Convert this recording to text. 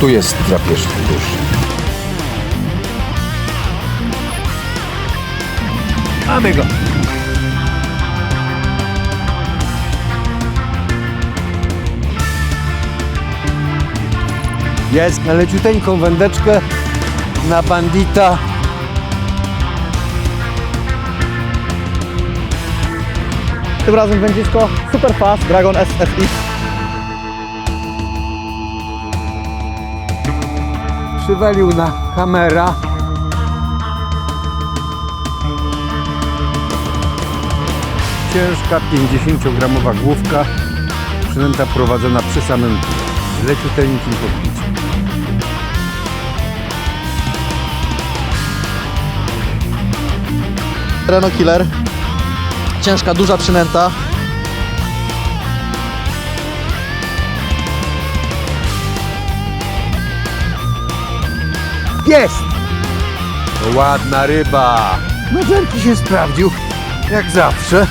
Tu jest drapieżnik duży. Mamy go. Jest na leciuteńką wędeczkę na bandita. Tym razem wędzisko Super Fast Dragon SFX. Przywalił na kamera. Ciężka 50-gramowa główka, przynęta prowadzona przy samym leciuteńkim podbiciu. Reno Killer. Ciężka, duża przynęta. Jest! To ładna ryba. No się sprawdził, jak zawsze.